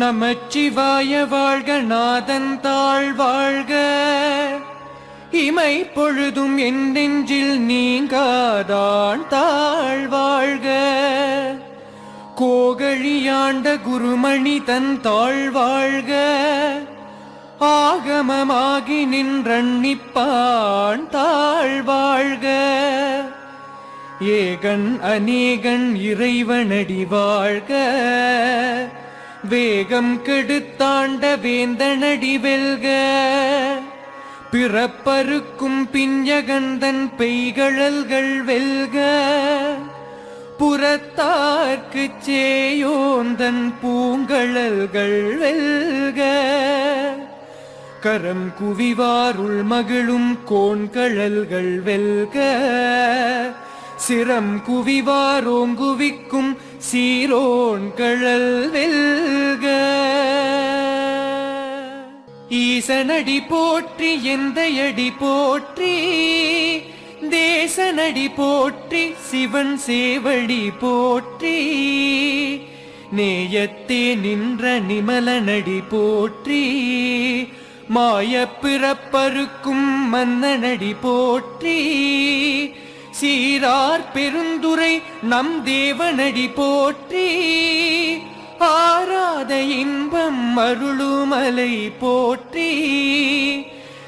நமச்சிவாய வாழ்க நாதன் தாழ் வாழ்க. இமை பொழுதும் என் நெஞ்சில் நீங்காதான் தாழ் வாழ்க. கோகழியாண்ட குருமணி தன் தாழ் வாழ்க. ஆகமமாகி நின்றன்னிப்பான் தாழ் வாழ்க. ஏகன் அநேகன் இறைவனடி வாழ்க. வேகம் கெடுத்தாண்ட வேந்தனடி வெல்க. பிறப்பருக்கும் பிஞ்சகந்தன் பெய்கழல்கள் வெல்க. புறத்தார்க்கு சேயோந்தன் பூங்கழல்கள் வெல்க. கரம் குவிவாருள் மகிழும் கோண்கழல்கள் வெல்க. சிரம் குவிவாரோங்குவிக்கும் சீரோன் கழல் வெல்க. ஈசனடி போற்றி எந்தையடி போற்றி தேசனடி போற்றி சிவன் சேவடி போற்றி நேயத்தே நின்ற நிமலனடி போற்றி மாய பிறப்பருக்கும் மன்னனடி போற்றி சீரார் பெருந்துரை நம் தேவனடி போற்றி. ஆராத இன்பம் அருளுமலை போற்றி.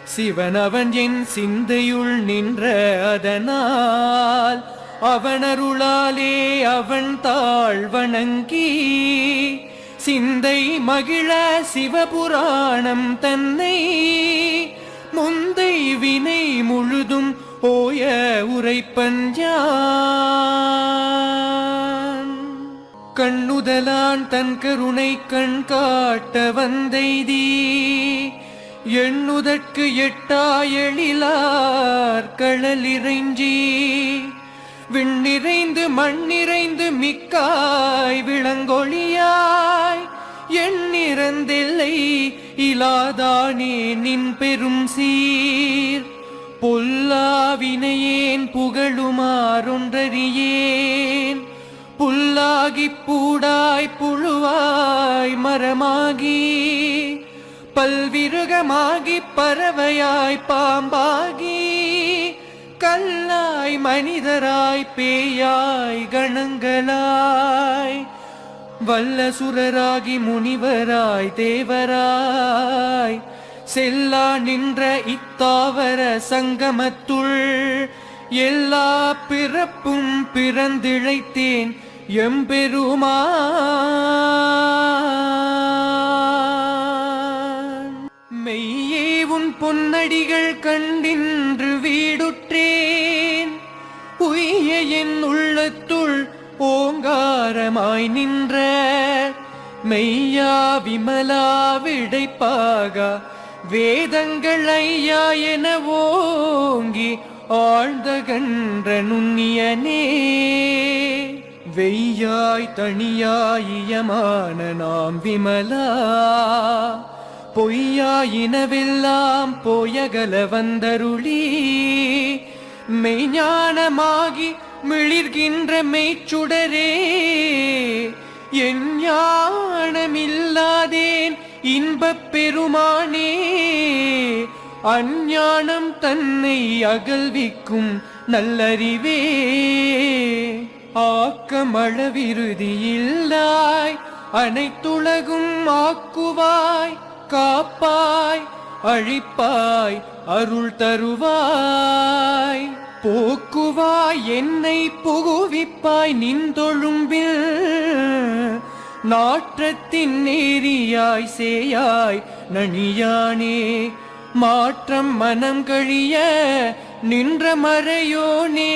சிவனவன் என் சிந்தையுள் நின்ற அதனால் அவனருளாலே அவன் தாழ் வணங்கி. சிந்தை மகிழ சிவபுராணம் தன்னை. முந்தை வினை முழுதும் ஓய உரைப்பஞ்சான் கண்ணுதலான் தன் கருணை கண் காட்ட வந்தைதி எண்ணுதற்கு எட்டா எழிலார் களலிறைஞ்சி விண்ணிறைந்து மண்ணிறைந்து மிக்காய் விளங்கொழியாய் எண்ணிறந்தில்லை இலாதானே நின் பெரும் சீர். பொல்லாவினையேன் புகழுமாறொன்றறியேன். புல்லாகி பூடாய் புழுவாய் மரமாகி பல்விருகமாகி பறவையாய் பாம்பாகி கல்லாய் மனிதராய் பேயாய் கணங்களாய் வல்லசுரராகி முனிவராய் தேவராய். செல்லா நின்ற இத்தாவர சங்கமத்துள் எல்லா பிறப்பும் பிறந்திழைத்தேன் எம்பெருமா மெய்யே உன் பொன்னடிகள் கண்டின்று வீடுற்றேன். உய்ய என் உள்ளத்துள் ஓங்காரமாய் நின்ற மெய்யா விமலா விடைப்பாக வேதங்கள் ஐயா என ஓங்கி ஆழ்ந்த கன்ற நுண்ணியனே. வெய்யாய் தனியாயியமான நாம் விமலா. பொய்யாயினவெல்லாம் போயகல வந்தருளி. மெய்ஞானமாகி மிளிர்கின்ற மெய்ச்சுடரே. என் ஞானமில்லாதேன் இன்பப் பெருமானே அஞ்ஞானம் தன்னை அகழ்விக்கும் நல்லறிவே. ஆக்கமளவிருதியில்லாய் அனைத்துலகும் ஆக்குவாய் காப்பாய் அழிப்பாய் அருள் தருவாய். போக்குவாய் என்னை புகுவிப்பாய் நின்றொழும்பில் நாற்றத்தின் நேரியாய் சேயாய் நனியானே மாற்றம் மனம் கழிய நின்ற மறையோனே.